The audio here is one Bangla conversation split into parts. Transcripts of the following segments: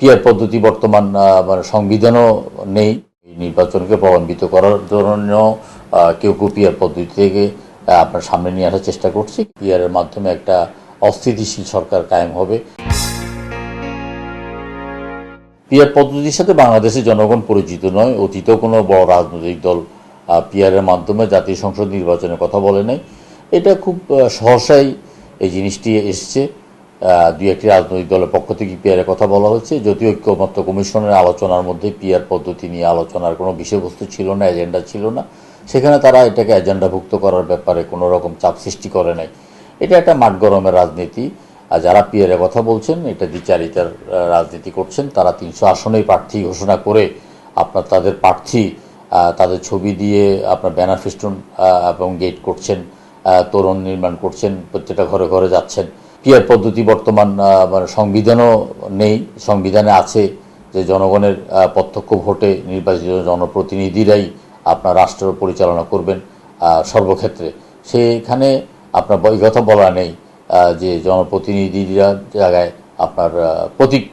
পিয়ার পদ্ধতি বর্তমান মানে সংবিধানও নেই। নির্বাচনকে প্রলম্বিত করার জন্য কেউ কেউ পিয়ার পদ্ধতি থেকে আপনার সামনে নিয়ে আসার চেষ্টা করছে। পিয়ারের মাধ্যমে একটা অস্থিতিশীল সরকার কায়েম হবে। পিয়ার পদ্ধতির সাথে বাংলাদেশের জনগণ পরিচিত নয়। অতীতেও কোনো বড় রাজনৈতিক দল পিয়ারের মাধ্যমে জাতীয় সংসদ নির্বাচনের কথা বলে নাই। এটা খুব সহসাই এই জিনিসটি এসছে। দুই একটি রাজনৈতিক দলের পক্ষ থেকে পিয়ারের কথা বলা হয়েছে। যদিও ঐক্যমত্য কমিশনের আলোচনার মধ্যে পিয়ার পদ্ধতি নিয়ে আলোচনার কোনো বিষয়বস্তু ছিল না, এজেন্ডা ছিল না। সেখানে তারা এটাকে এজেন্ডাভুক্ত করার ব্যাপারে কোনো রকম চাপ সৃষ্টি করে নাই। এটা একটা মাঠ গরমের রাজনীতি। আর যারা পিয়ারের কথা বলছেন, এটা দ্বিচারিতার রাজনীতি করছেন, তারা তিনশো আসনেই প্রার্থী ঘোষণা করে আপনার তাদের প্রার্থী তাদের ছবি দিয়ে আপনার ব্যানার ফেস্টুন এবং গেট করছেন তোরণ নির্মাণ করছেন, প্রত্যেকটা ঘরে ঘরে যাচ্ছেন। পিয়ার পদ্ধতি বর্তমান মানে সংবিধানও নেই, সংবিধানে আছে যে জনগণের প্রত্যক্ষ ভোটে নির্বাচিত জনপ্রতিনিধিরাই আপনার রাষ্ট্র পরিচালনা করবেন সর্বক্ষেত্রে। সেখানে আপনার এই কথা বলা নেই যে জনপ্রতিনিধিরা জায়গায় আপনার প্রতীক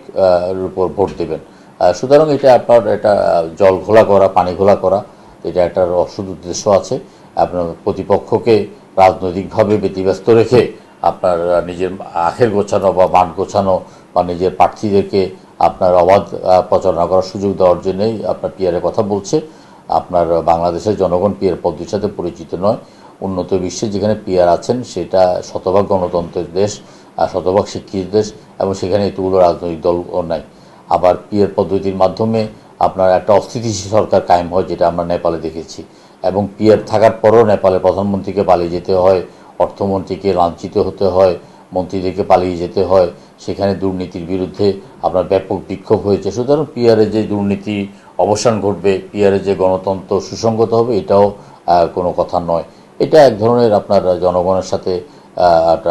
উপর ভোট দেবেন। সুতরাং এটা আপনার এটা জল ঘোলা করা, পানি ঘোলা করা, এটা একটা অসুদ উদ্দেশ্য আছে। আপনার প্রতিপক্ষকে রাজনৈতিকভাবে ব্যতিব্যস্ত রেখে আপনার নিজের আখের গোছানো বা মাঠ গোছানো বা নিজের প্রার্থীদেরকে আপনার অবাধ প্রচারণা করার সুযোগ দেওয়ার জন্যই আপনার পিয়ারের কথা বলছে। আপনার বাংলাদেশের জনগণ পিয়ার পদ্ধতির সাথে পরিচিত নয়। উন্নত বিশ্বে যেখানে পিয়ার আছেন, সেটা শতভাগ গণতন্ত্রের দেশ আর শতভাগ শিক্ষিত দেশ এবং সেখানে এতগুলো রাজনৈতিক দলও নাই। আবার পিয়ার পদ্ধতির মাধ্যমে আপনার একটা অস্থিতিশীল সরকার কায়েম হয়, যেটা আমরা নেপালে দেখেছি। এবং পিয়ার থাকার পরও নেপালের প্রধানমন্ত্রীকে পালিয়ে যেতে হয় অর্থমন্ত্রীকে লাঞ্ছিত হতে হয়, মন্ত্রীদেরকে পালিয়ে যেতে হয়। সেখানে দুর্নীতির বিরুদ্ধে আপনার ব্যাপক বিক্ষোভ হয়েছে। সুতরাং পিয়ারে যে দুর্নীতি অবসান ঘটবে পিয়ারে যে গণতন্ত্র সুসংগত হবে, এটাও কোনো কথা নয়। এটা এক ধরনের আপনার জনগণের সাথে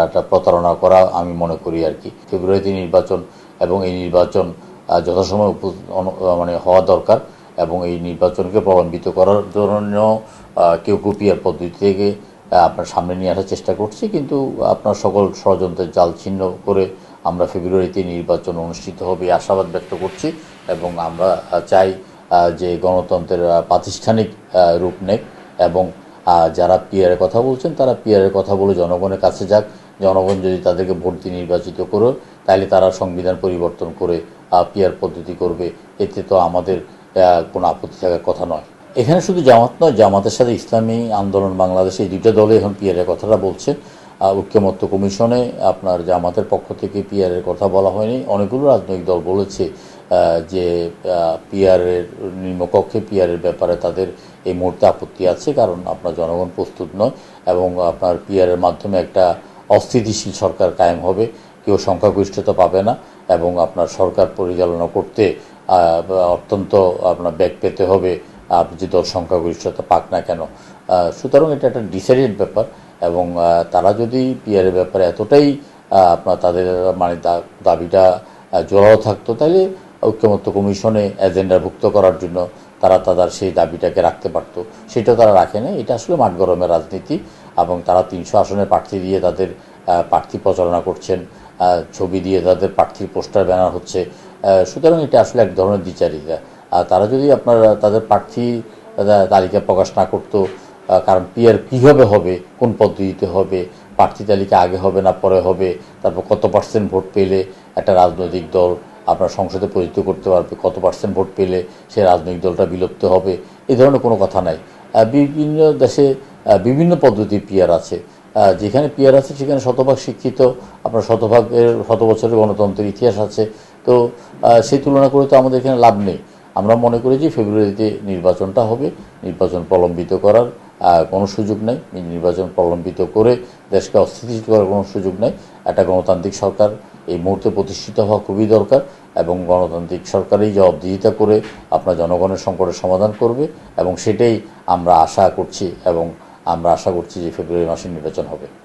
একটা প্রতারণা করা আমি মনে করি আর কি। ফেব্রুয়ারিতে নির্বাচন এবং এই নির্বাচন যথাসময়ে মানে হওয়া দরকার এবং এই নির্বাচনকে প্রলম্বিত করার জন্য কেউ কুপিয়ার পদ্ধতি থেকে আপনার সামনে নিয়ে আসার চেষ্টা করছি, কিন্তু আপনার সকল ষড়যন্ত্রের জাল ছিন্ন করে আমরা ফেব্রুয়ারিতে নির্বাচন অনুষ্ঠিত হবে আশাবাদ ব্যক্ত করছি এবং আমরা চাই যে গণতন্ত্রের প্রাতিষ্ঠানিক রূপ নেক এবং যারা পিয়ারের কথা বলছেন তারা পিয়ারের কথা বলে জনগণের কাছে যাক। জনগণ যদি তাদেরকে ভোট দিয়ে নির্বাচিত করো তাহলে তারা সংবিধান পরিবর্তন করে পিয়ার পদ্ধতি করবে। এতে তো আমাদের কোনো আপত্তি থাকার কথা নয়। এখানে শুধু জামাত নয়, জামাতের সাথে ইসলামী আন্দোলন, বাংলাদেশ এই দুইটা দলে এখন পিয়ারের কথাটা বলছে। ঐক্যমত্য কমিশনে আপনার জামাতের পক্ষ থেকে পিয়ারের কথা বলা হয়নি। অনেকগুলো রাজনৈতিক দল বলেছে যে পিয়ারের নিম্নকক্ষে পিয়ারের ব্যাপারে তাদের এই মুহূর্তে আপত্তি আছে, কারণ আপনার জনগণ প্রস্তুত নয় এবং আপনার পিয়ারের মাধ্যমে একটা অস্থিতিশীল সরকার কায়েম হবে। কেউ সংখ্যাগরিষ্ঠতা পাবে না এবং আপনার সরকার পরিচালনা করতে অত্যন্ত আপনার ব্যাগ পেতে হবে আপনি যে দল সংখ্যাগরিষ্ঠতা পাক না কেন। সুতরাং এটা একটা ডিসাইডেড ব্যাপার এবং তারা যদি পিয়ারের ব্যাপারে এতটাই আপনার তাদের মানে দাবিটা জোরালো থাকতো তাহলে ঐক্যমত্য কমিশনে এজেন্ডাভুক্ত করার জন্য তারা তাদের সেই দাবিটাকে রাখতে পারতো। সেটাও তারা রাখে না এটা আসলে মাঠ গরমের রাজনীতি এবং তারা তিনশো আসনের প্রার্থী দিয়ে তাদের প্রার্থী প্রচারণা করছেন ছবি দিয়ে তাদের প্রার্থীর পোস্টার ব্যানার হচ্ছে। সুতরাং এটা আসলে এক ধরনের দ্বিচারিতা। তারা যদি আপনার তাদের প্রার্থী তালিকা প্রকাশ না করতো কারণ পিয়ার কীভাবে হবে, কোন পদ্ধতিতে হবে, প্রার্থী তালিকা আগে হবে না পরে হবে, তারপর কত পার্সেন্ট ভোট পেলে একটা রাজনৈতিক দল আপনার সংসদে পরিচিত করতে পারবে, কত পার্সেন্ট ভোট পেলে সেই রাজনৈতিক দলটা বিলুপ্ত হবে, এ ধরনের কোনো কথা নাই। বিভিন্ন দেশে বিভিন্ন পদ্ধতির পিয়ার আছে। যেখানে পিয়ার আছে সেখানে শতভাগ শিক্ষিত, আপনার শতভাগের, শত বছরের গণতন্ত্রের ইতিহাস আছে। তো সেই তুলনা করে তো আমাদের এখানে লাভ নেই। আমরা মনে করি যে ফেব্রুয়ারিতে নির্বাচনটা হবে, নির্বাচন প্রলম্বিত করার কোনো সুযোগ নেই। নির্বাচন প্রলম্বিত করে দেশকে অস্থিতিশীল করার কোনো সুযোগ নেই। একটা গণতান্ত্রিক সরকার এই মুহূর্তে প্রতিষ্ঠিত হওয়া খুবই দরকার এবং গণতান্ত্রিক সরকারই জবাবদিহিতা করে আপনার জনগণের সংকটের সমাধান করবে এবং সেটাই আমরা আশা করছি এবং আমরা আশা করছি যে ফেব্রুয়ারি মাসে নির্বাচন হবে।